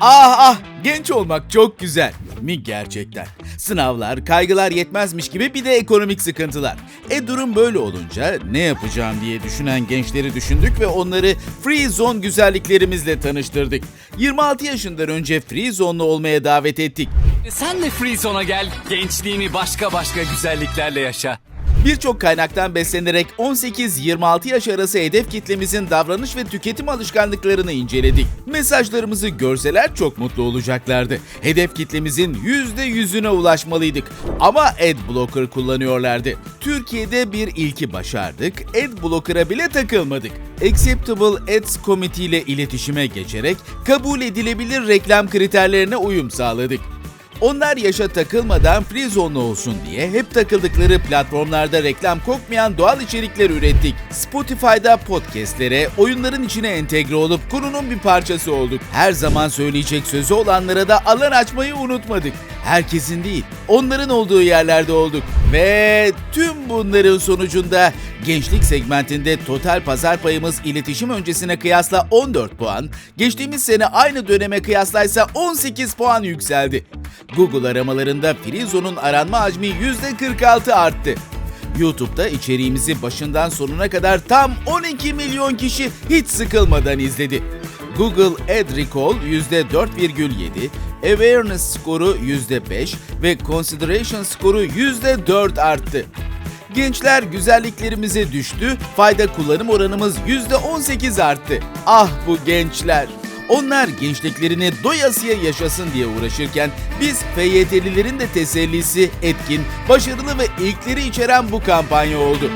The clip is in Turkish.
Ah ah genç olmak çok güzel mi gerçekten? Sınavlar, kaygılar yetmezmiş gibi bir de ekonomik sıkıntılar. E durum böyle olunca ne yapacağım diye düşünen gençleri düşündük ve onları Free Zone güzelliklerimizle tanıştırdık. 26 yaşından önce Free Zone'lu olmaya davet ettik. Sen de Free Zone'a gel. Gençliğini başka başka güzelliklerle yaşa. Birçok kaynaktan beslenerek 18-26 yaş arası hedef kitlemizin davranış ve tüketim alışkanlıklarını inceledik. Mesajlarımızı görseler çok mutlu olacaklardı. Hedef kitlemizin %100'üne ulaşmalıydık. Ama Adblocker kullanıyorlardı. Türkiye'de bir ilki başardık, Adblocker'a bile takılmadık. Acceptable Ads Committee ile iletişime geçerek kabul edilebilir reklam kriterlerine uyum sağladık. Onlar yaşa takılmadan free zone'lu olsun diye hep takıldıkları platformlarda reklam kokmayan doğal içerikler ürettik. Spotify'da podcastlere, oyunların içine entegre olup konunun bir parçası olduk. Her zaman söyleyecek sözü olanlara da alan açmayı unutmadık. Herkesin değil, onların olduğu yerlerde olduk. Ve tüm bunların sonucunda gençlik segmentinde total pazar payımız iletişim öncesine kıyasla 14 puan, geçtiğimiz sene aynı döneme kıyaslaysa 18 puan yükseldi. Google aramalarında Frizo'nun aranma hacmi %46 arttı. YouTube'da içeriğimizi başından sonuna kadar tam 12 milyon kişi hiç sıkılmadan izledi. Google Ad Recall %4,7, Awareness skoru %5 ve Consideration skoru %4 arttı. Gençler güzelliklerimize düştü, fayda kullanım oranımız %18 arttı. Ah bu gençler! Onlar gençliklerini doyasıya yaşasın diye uğraşırken biz FYT'lilerin de tesellisi, etkin, başarılı ve ilkleri içeren bu kampanya oldu.